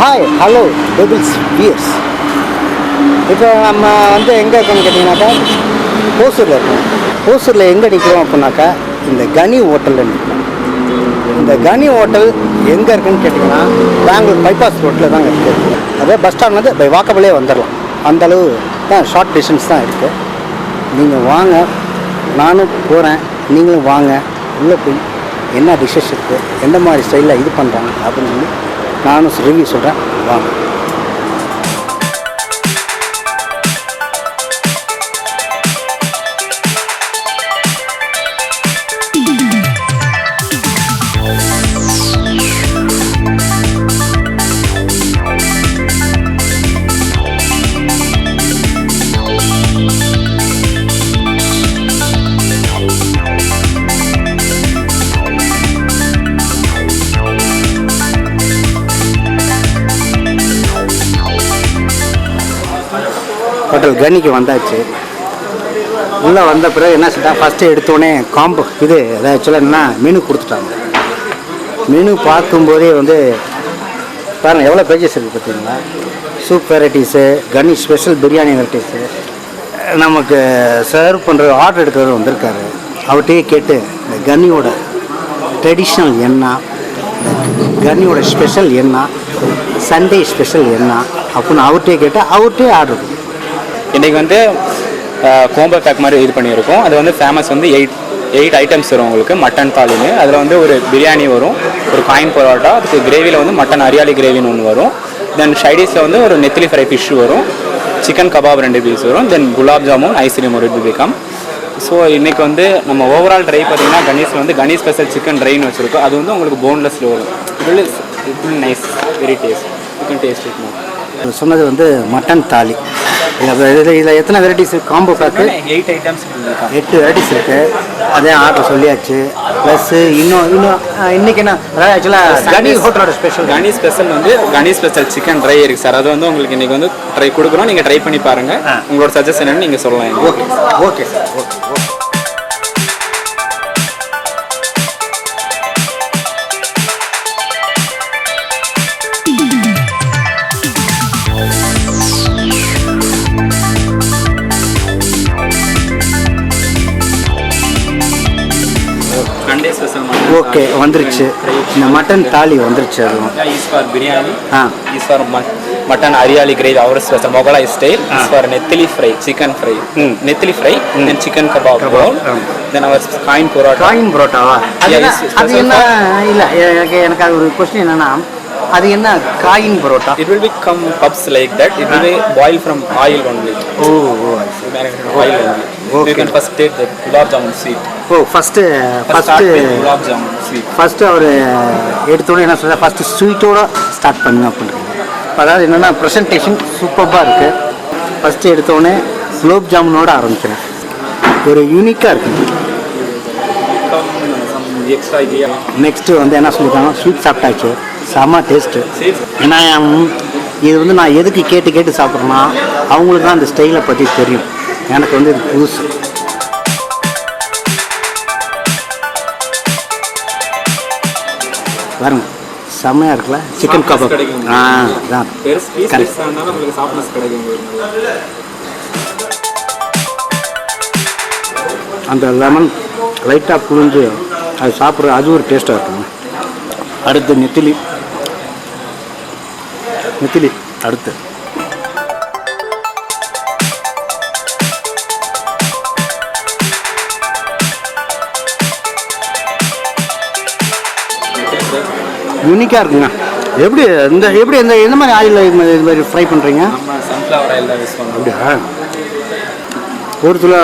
Hi hello devil's PS இப்போ நம்ம வந்து எங்கே இருக்கோம்னு கேட்டிங்கனாக்கா ஓசூரில் இருக்கோம். ஓசூரில் எங்கே நிற்கிறோம் அப்படின்னாக்கா இந்த கனி ஹோட்டலில் நிற்கிறோம் இந்த கனி ஹோட்டல் எங்கே இருக்குன்னு கேட்டிங்கன்னா பெங்களூர் பைபாஸ் ரோட்டில் தாங்க இருக்குது அதே பஸ் ஸ்டாண்ட்லேருந்து பை வாக்கபிளே வந்துடலாம் அந்தளவு தான் ஷார்ட் டிஸ்டன்ஸ் தான் இருக்குது நீங்கள் வாங்க நானும் போகிறேன் நீங்களும் வாங்க. உள்ளே போய் என்ன டிஷ்ஷஸ் இருக்குது எந்த மாதிரி ஸ்டைலில் இது பண்ணுறாங்க அப்படின்னு சொல்லி நானும் ரிவ்யூ சொல்கிறேன் வாங்க ஹோட்டல் கனிக்கு வந்தாச்சு. உள்ளே வந்த பிறகு என்ன செஞ்சா ஃபஸ்ட்டு எடுத்தோடனே காம்போ இது அதாவது ஆக்சுவலாக என்ன மெனு கொடுத்துட்டாங்க. மெனு பார்க்கும்போதே வந்து பாருங்கள் எவ்வளோ பேஜஸ் இருக்குது பார்த்தீங்களா? Soup varieties Kani special biryani varieties நமக்கு சர்வ் பண்ணுற ஆர்டர் எடுக்கிறவர் வந்திருக்காரு. அவர்கிட்டயே கேட்டு இந்த கன்னியோட ட்ரெடிஷ்னல் என்ன கனியோட கன்னியோட ஸ்பெஷல் என்ன சண்டே ஸ்பெஷல் என்ன அப்படின்னு அவர்கிட்டயே கேட்டால் அவர்கிட்டே ஆர்டர் இன்றைக்கி வந்து கோம்போ பேக் மாதிரி இது பண்ணியிருக்கோம். அது வந்து ஃபேமஸ் வந்து எயிட் எயிட் ஐட்டம்ஸ் வரும் உங்களுக்கு மட்டன் தாலின்னு அதில் வந்து ஒரு பிரியாணி வரும் ஒரு காயின் பரோட்டா அதுக்கு கிரேவியில் வந்து மட்டன் அரியாலி கிரேவின்னு ஒன்று வரும். தென் ஷைடிஸில் வந்து ஒரு நெத்திலி ஃப்ரை ஃபிஷ் வரும் சிக்கன் கபாப் ரெண்டு பீஸ் வரும் தென் குலாப் ஜாமுன் ஐஸ்கிரீம் ஒரு இது பிகாம் ஸோ இன்றைக்கி வந்து நம்ம ஓவரால் ட்ரை பார்த்தீங்கன்னா கணேஷில் வந்து கணேஷ் ஸ்பெஷல் சிக்கன் ட்ரைன்னு வச்சுருக்கோம். அது வந்து உங்களுக்கு போன்லெஸ்ல வரும். It it nice very taste chicken taste இருக்கும் சொன்னது வந்து மட்டன் தாலி இதில் இதில் எத்தனை varieties combo pack eight items எட்டு வெரைட்டிஸ் இருக்குது அதே ஆர்டர் சொல்லியாச்சு. ப்ளஸ்ஸு இன்னும் இன்னும் அஹ், இன்னைக்கு என்ன? அதாவது ஆக்சுவலாக கனி ஹோட்டலோட ஸ்பெஷல் கனி ஸ்பெஷல் வந்து கனி ஸ்பெஷல் சிக்கன் ட்ரை இருக்கு சார் அது வந்து உங்களுக்கு இன்னைக்கு வந்து ட்ரை கொடுக்குறோம். நீங்கள் ட்ரை பண்ணி பாருங்க. உங்களோட சஜஷன் என்னன்னு நீங்கள் சொல்லலாம். Okay okay sir okay okay okay வந்துருச்சு. இந்த மட்டன் தாலி வந்துருச்சு அதுவும். Is for biryani ah. Is for mutton hariyali gravy our special Mughlai style is for நெத்திலி ஃப்ரை சிக்கன் ஃப்ரை. நெத்திலி fry then chicken kebab ah. Then our coin parotta coin பரோட்டாவா அது என்ன இல்லை எனக்கு எனக்கு அது ஒரு கொஸ்டின் என்னன்னா அது என்ன coin parotta it will be come puffs like that it will boil from oil only oh oh oil only can first take the gulab jamun sweet oh first first first அவர் எடுத்தோடனே என்ன சொல்கிறார் first ஸ்வீட்டோட start பண்ணுங்க அப்படின்றது அதாவது என்னென்னா presentation சூப்பராக இருக்குது first எடுத்தோடனே குலோப் ஜாமுனோட ஆரம்பிக்கிறேன் ஒரு யூனிக்காக இருக்குது நெக்ஸ்ட்டு வந்து என்ன சொல்லியிருக்காங்க ஸ்வீட் சாப்பிட்டாச்சு. செம்ம டேஸ்ட்டு ஏன்னா இது வந்து நான் எதுக்கு கேட்டு கேட்டு சாப்பிட்றேன்னா அவங்களுக்கு தான் அந்த ஸ்டைலை பற்றி தெரியும். எனக்கு வந்து இது புதுசு. பாருங்க. செம்மையாக இருக்குல்ல? Chicken kebab. ஆ அதான். உங்களுக்கு. அந்த லெமன் லைட்டாக புழிஞ்சு அது சாப்பிட்ற அது ஒரு டேஸ்ட்டாக இருக்குங்க. அடுத்து நெத்திலி. நெத்திலி அடுத்து. யூனிக்காக இருக்குங்க. எப்படி இந்த எப்படி இந்த எந்த மாதிரி ஆயில் இது மாதிரி ஃப்ரை பண்ணுறீங்க நம்ம சன்ஃப்ளவர் ஆயில் தான் யூஸ் பண்ணுறோம் அப்படியா? ஒரு சில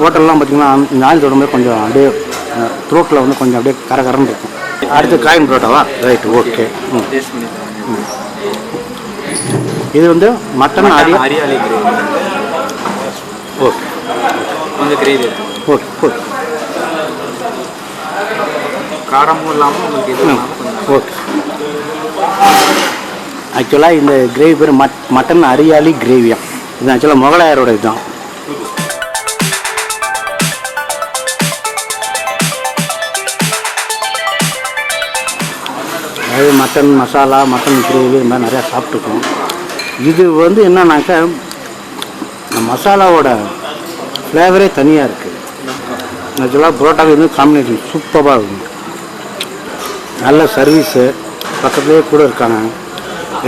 ஹோட்டல்லாம் பார்த்தீங்கன்னா இந்த ஆயில் தொடரும்போது கொஞ்சம் அப்படியே த்ரோட்டில் வந்து கொஞ்சம் அப்படியே கரகரன்னு இருக்கும். அடுத்து காயின் பரோட்டாவா? Right okay. இது வந்து மட்டன் கிரேவி ஓகே கொஞ்சம் கிரேவி ஓகே ஓகே காரமும் இல்லாமல் உங்களுக்கு இது ஓகே. ஆக்சுவலாக இந்த கிரேவி பேர் மட் மட்டன் அரியாலி கிரேவியா இது ஆக்சுவலாக முகலாயரோட இதுதான். அது மட்டன் மசாலா மட்டன் கிரேவி இந்த மாதிரி நிறையா சாப்பிட்ருக்கோம் இது வந்து என்னன்னாக்கா மசாலாவோட ஃப்ளேவரே தனியாக இருக்குது ஆக்சுவலாக புரோட்டாக்கு வந்து காம்பினேஷன் சூப்பராக இருக்கும். நல்ல சர்வீஸு பக்கத்துலேயே கூட இருக்காங்க.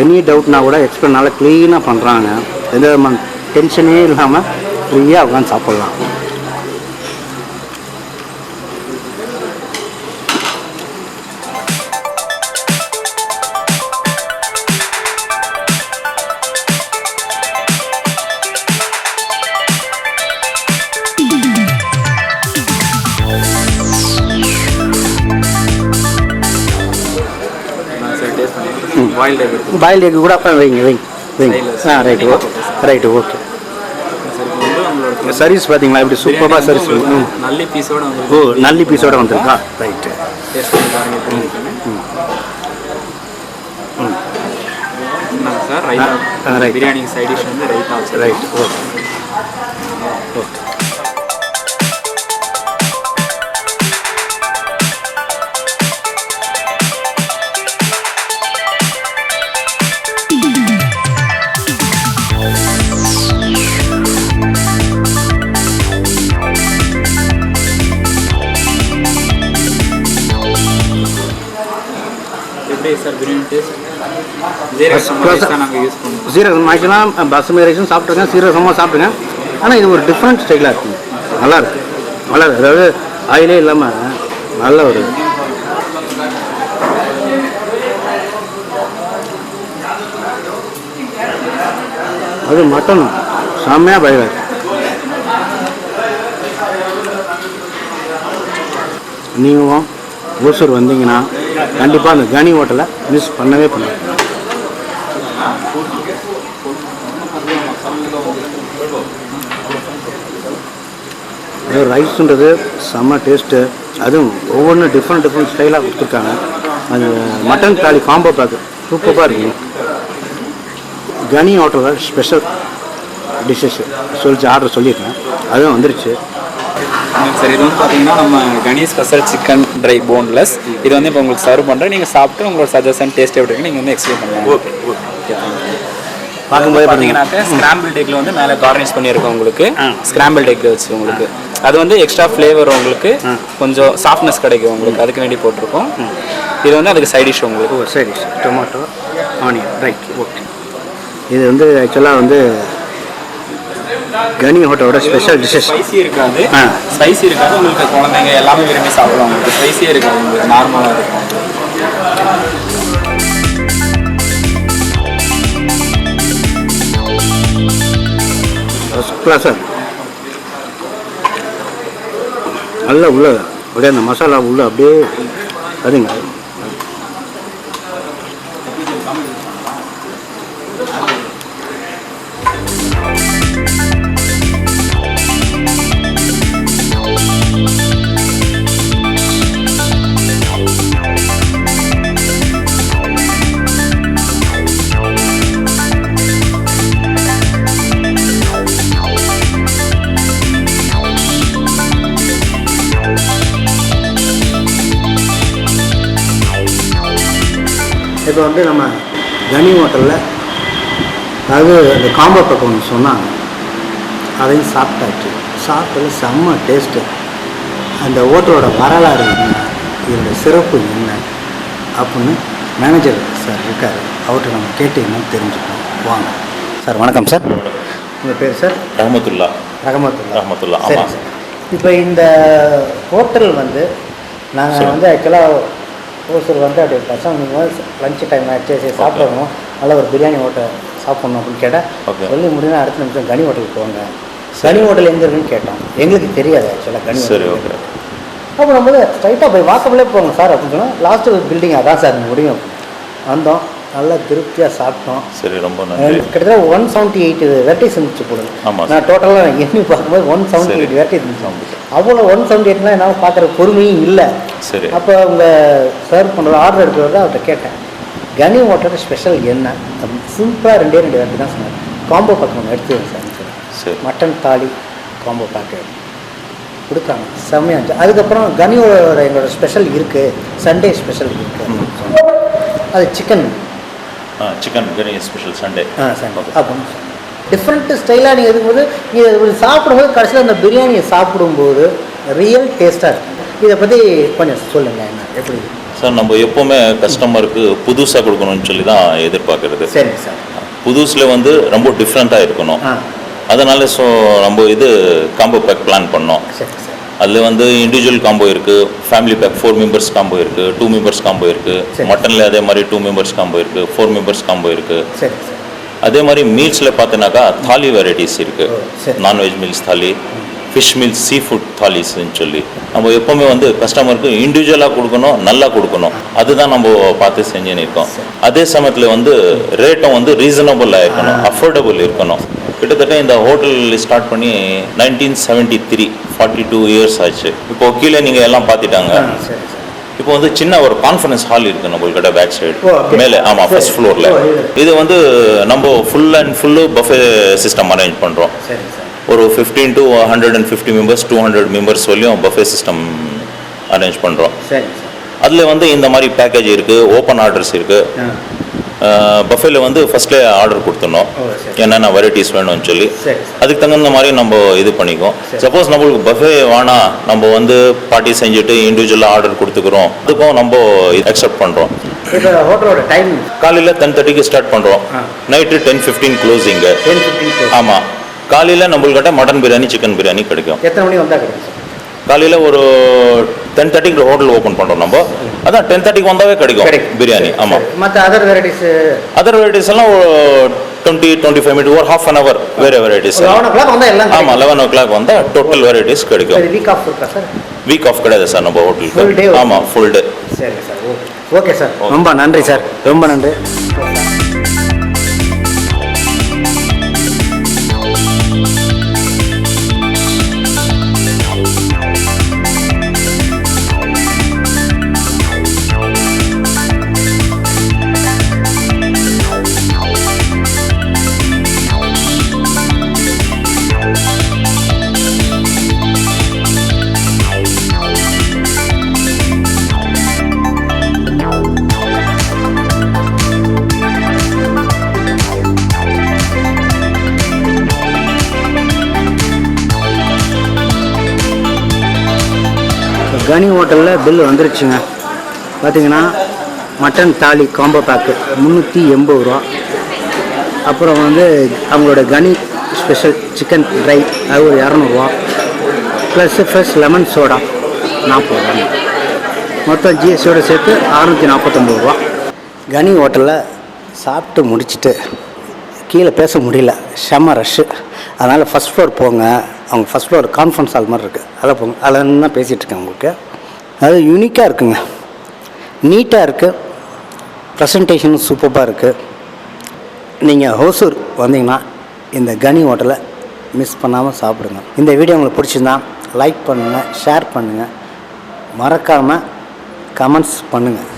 எனி டவுட்னா கூட எக்ஸ்பிளைன் நல்லா க்ளீனாக பண்ணுறாங்க எந்த விதமான டென்ஷனே இல்லாமல் ஃப்ரீயாக உட்காந்து சாப்பிட்லாம். பாயில்டு எக் கூட வைங்க வைங்க வைங்க. ஆ right okay right okay service பார்த்தீங்களா? இப்படி சூப்பராக சர்வீஸ் நல்லி பீஸோட ஓ நல்லி பீஸோட வந்திருக்கா? Right sir? right. பிரியாணி வந்து ரைட் ஓகே ஓகே பண்ணுவோம். சீரகம் ஆக்சுவலாக ரைஸும் சாப்பிட்ருக்கேன் சீரகமாக சாப்பிட்ருக்கேன் ஆனால் இது ஒரு டிஃப்ரெண்ட் ஸ்டைலாக இருக்குங்க நல்லா இருக்கு. நல்லா அதாவது ஆயிலே இல்லாமல் நல்ல ஒரு அது மட்டன் செம்மையாக பயவாது நீங்களும் ஓசூர் வந்தீங்கன்னா கண்டிப்பாக அந்த கனி ஹோட்டலை மிஸ் பண்ணவே பண்ணாது. அது ரைஸுன்றது செம்ம டேஸ்ட்டு அதுவும் ஒவ்வொன்றும் டிஃப்ரெண்ட் டிஃப்ரெண்ட் ஸ்டைலாக கொடுத்துருக்காங்க. அது மட்டன் தாலி காம்போ பேக்கு சூப்பராக இருக்குங்க. கனி ஹோட்டலில் ஸ்பெஷல் டிஷ்ஷஸ் சொல்லிச்சு ஆர்டர் சொல்லியிருக்கேன். அதுவும் வந்துருச்சு. சரி இது வந்து பார்த்தீங்கன்னா நம்ம Ganesh special chicken dry boneless. இது வந்து இப்போ உங்களுக்கு சர்வ் பண்ணுறேன் நீங்கள் சாப்பிட்டு உங்களோட சஜஷன் டேஸ்ட் எப்படி நீங்கள் வந்து எக்ஸ்பிளைன் பண்ணுங்க. ஓகே ஓகே பார்க்கும்போது பார்த்தீங்கன்னா பார்த்தீங்கன்னாக்க ஸ்கிராம்பிள் டெக்கில் வந்து மேலே கார்னிஷ் பண்ணியிருக்கோம் உங்களுக்கு. ஸ்கிராம்பிள் டெக் வச்சு உங்களுக்கு. அது வந்து எக்ஸ்ட்ரா ஃப்ளேவர் உங்களுக்கு. கொஞ்சம் சாஃப்ட்னஸ் கிடைக்கும் உங்களுக்கு. அதுக்கு வேண்டி போட்டிருக்கோம். இது வந்து அதுக்கு சைட் டிஷ் உங்களுக்கு. ஓ சரி. டொமாட்டோ ஆனியன் ரைட் ஓகே இது வந்து ஆக்சுவலாக வந்து கனி ஹோட்டலோட ஸ்பெஷல் டிஷ்ஷஸ் ஸ்பைசி இருக்காது. ஸ்பைசி இருக்காது. உங்களுக்கு குழந்தைங்க எல்லாமே விரும்பி சாப்பிடுவாங்க. உங்களுக்கு ஸ்பைசியே இருக்காது. உங்களுக்கு நார்மலாக இருக்கும். ஃபஸ்ட் கிளாஸாக நல்லா உள்ள அப்படியே அந்த மசாலா உள்ள அப்படியே அதுங்க இப்போ வந்து நம்ம கனி ஹோட்டலில் அதாவது அந்த காம்போ பக்கம் ஒன்று சொன்னாங்க. அதையும் சாப்பிட்டாச்சு. சாப்பிட்டது செம்ம டேஸ்ட்டு அந்த ஹோட்டலோட வரலாறு என்ன? இதோட சிறப்பு என்ன? அப்படின்னு மேனேஜர் சார் இருக்கார். அவர்கிட்ட நம்ம கேட்டு என்னன்னு தெரிஞ்சுக்கணும் வாங்க. சார் வணக்கம் சார் உங்கள் பேர் சார் ரஹமத்துல்லா. ரகமத்துல்லா ரஹமத்துல்லா, சரி. சார். இப்போ இந்த ஹோட்டல் வந்து நாங்கள். வந்து ஆக்சுவலாக ஓசூர் வந்து அப்படி பசங்க நீங்கள் லஞ்ச் டைம் ஆச்சு சரி சாப்பிடணும். நல்ல ஒரு பிரியாணி ஹோட்டல் சாப்பிட்ணும் அப்படின்னு கேட்டால். சொல்லி முடிஞ்சா அடுத்த நிமிஷம் கனி ஹோட்டலுக்கு போங்க. கனி ஹோட்டல் எங்கே இருக்குன்னு கேட்டோம் எங்களுக்கு தெரியாது ஆக்சுவலாக கனி சரி ஓகே அப்போ நம்ம ஸ்ட்ரைட்டாக போய் வாக்கபிளே போங்க சார் அப்படின்னு சொன்னோம் லாஸ்ட்டு பில்டிங் அதான் சார் முடியும். வந்தோம் நல்லா திருப்தியாக சாப்பிட்டோம். சரி ரொம்ப நன்றி. கிட்டத்தட்ட ஒன் செவன்ட்டி எயிட் வெரைட்டிஸ் இருந்துச்சு போடுங்க நான் டோட்டலாக எண்ணி பார்க்கும்போது ஒன் செவன்ட்டி. எயிட் வெரைட்டிஸ் இருந்துச்சு. அவ்வளோ ஒன் செவன்ட்டி எயிட்லாம் என்னால் பார்க்குற பொறுமையும் இல்லை. சரி. அப்போ அவங்க சர்வ் பண்ணுற ஆர்டர் எடுக்கிறத அவர்கிட்ட கேட்டேன். கனி ஹோட்டல் ஸ்பெஷல் என்ன? சிம்பிளாக ரெண்டே ரெண்டு வெரைட்டி தான் சொன்னார். காம்போ பக்கம் ஒன்று எடுத்து சார். சரி மட்டன் தாலி காம்போ பேக்கு கொடுத்தாங்க. செம்மையாக இருந்துச்சு. அதுக்கப்புறம் கனியோட எங்களோட ஸ்பெஷல் இருக்குது சண்டே ஸ்பெஷல் இருக்குது. அது chicken chicken biryani special Sunday ஆ சார் அப்போ டிஃப்ரெண்ட் ஸ்டைலாக நீங்கள் இருக்கும்போது நீங்கள் சாப்பிடும்போது கடைசியில் அந்த பிரியாணியை சாப்பிடும்போது ரியல் டேஸ்ட்டாக இருக்கும். இதை பற்றி கொஞ்சம் சொல்லுங்கள் என்ன எப்படி? சார் நம்ம எப்போவுமே கஸ்டமருக்கு புதுசாக கொடுக்கணும்னு சொல்லி தான் எதிர்பார்க்கறது. சரிங்க சார். புதுசில் வந்து ரொம்ப டிஃப்ரெண்ட்டாக இருக்கணும். அதனால ஸோ நம்ம இது காம்போ பேக் பிளான் பண்ணோம். சரி சார். அதில் வந்து இண்டிவிஜுவல் காம்போ இருக்குது family pack four members combo இருக்குது டூ மெம்பர்ஸ் காம்போ சரி. இருக்குது மட்டனில் அதே மாதிரி டூ மெம்பர்ஸ் காம்போ இருக்குது ஃபோர் மெம்பர்ஸ் காம்போ இருக்குது சரி சார். அதே மாதிரி மீல்ஸில் பார்த்தீங்கன்னாக்கா தாலி வெரைட்டிஸ் இருக்குது சரி. Non veg meals thali fish meals sea food தாலிஸ்ன்னு சொல்லி. நம்ம எப்போவுமே வந்து கஸ்டமருக்கு இண்டிவிஜுவலாக கொடுக்கணும் நல்லா கொடுக்கணும். அதுதான் நம்ம பார்த்து செஞ்சுன்னு இருக்கோம். அதே சமயத்தில் வந்து ரேட்டும் வந்து ரீசனபிளாக இருக்கணும் அஃபோர்டபுள் இருக்கணும். கிட்டத்தட்ட இந்த ஹோட்டல் ஸ்டார்ட் பண்ணி nineteen seventy three forty two years ஆச்சு. இப்போ கீழே நீங்கள் எல்லாம் பார்த்துட்டாங்க. இப்போ வந்து சின்ன ஒரு கான்ஃபரன்ஸ் ஹால் இருக்கு நம்மள்கிட்ட பேக் சைடு. மேலே ஆமாம் ஃபர்ஸ்ட். ஃப்ளோரில் இது. வந்து நம்ம full and full buffet system arrange பண்ணுறோம் ஒரு fifteen to hundred and fifty members two hundred members வரையும் பஃபே சிஸ்டம் அரேஞ்ச் பண்ணுறோம் அதில் வந்து இந்த மாதிரி பேக்கேஜ் இருக்குது ஓப்பன் ஆர்டர்ஸ் இருக்குது பஃபேல வந்து ஃபஸ்ட்லேயே ஆர்டர் கொடுத்துடணும். என்னென்ன வெரைட்டிஸ் வேணும்னு சொல்லி. அதுக்கு தகுந்த மாதிரி நம்ம இது பண்ணிக்குவோம். சப்போஸ் நம்மளுக்கு பஃபே வேணாம் நம்ம வந்து பார்ட்டி செஞ்சுட்டு இண்டிவிஜுவலாக ஆர்டர் கொடுத்துக்கிறோம். அதுக்கும் நம்ம அக்செப்ட் பண்ணுறோம் ஹோட்டலோட டைம் காலையில் டென் தேர்ட்டிக்கு ஸ்டார்ட் பண்ணுறோம். நைட்டு டென் ஃபிஃப்டீன் க்ளோசிங்கு ஆமாம் காலையில் நம்மள்கிட்ட மட்டன் பிரியாணி சிக்கன் பிரியாணி கிடைக்கும். எத்தனை மணி வந்தால் கிடைக்கும் சார்? காலையில் ஒரு டென் தேர்ட்டிக்கு ஹோட்டல் ஓப்பன் பண்ணுறோம் நம்ம. அதான் டென் தேர்ட்டிக்கு வந்தாவே கிடைக்கும் பிரியாணி. ஆமாம் மற்ற அதர் வெரைட்டிஸ் அதர் வெரைட்டிஸ் எல்லாம் ஒரு டுவெண்ட்டி டுவெண்ட்டி ஃபைவ் மினிட் ஒரு ஹாஃப் அன் ஹவர் வேறு வெரைட்டிஸ் ஆமாம் லெவன் ஓ கிளாக் வந்தால் டோட்டல் வெரைட்டிஸ் கிடைக்கும். சரி வீக் ஆஃப் இருக்கா சார்? வீக் ஆஃப் கிடையாது சார் நம்ம ஹோட்டலுக்கு. ஆமாம் full day sir okay okay sir. ரொம்ப நன்றி சார். ரொம்ப நன்றி. கனி ஹோட்டலில் பில் வந்துருச்சுங்க. பார்த்தீங்கன்னா மட்டன் தாலி காம்போ பேக்கு முந்நூற்றி எண்பது ரூபா. அப்புறம் வந்து அவங்களோட கனி ஸ்பெஷல் சிக்கன் ட்ரை அது ஒரு இரநூறுவா ப்ளஸ் ஃப்ரெஷ் லெமன் சோடா நாற்பது ரூபா. மொத்தம் ஜிஎஸ்டியோட சேர்த்து அறநூற்றி நாற்பத்தொம்பது ரூபா. கனி ஹோட்டலில் சாப்பிட்டு முடிச்சுட்டு கீழே பேச முடியல. செம்ம ரஷ்ஷு அதனால் ஃபஸ்ட் ஃப்ளோர் போங்க. அவங்க ஃபஸ்ட் ஃப்ளோர் கான்ஃபரன்ஸ் ஹால் மாதிரி இருக்குது அதில் போங்க. அதில் தான் பேசிகிட்டு இருக்கேன் உங்களுக்கு. அது யூனிக்காக இருக்குங்க. நீட்டாக இருக்குது ப்ரெசன்டேஷனும் சூப்பராக இருக்குது நீங்கள் ஹோசூர் வந்தீங்கன்னா இந்த கனி ஹோட்டலை மிஸ் பண்ணாமல் சாப்பிடுங்க. இந்த வீடியோ உங்களுக்கு பிடிச்சிருந்தா லைக் பண்ணுங்கள் ஷேர் பண்ணுங்கள் மறக்காமல் கமெண்ட்ஸ் பண்ணுங்கள்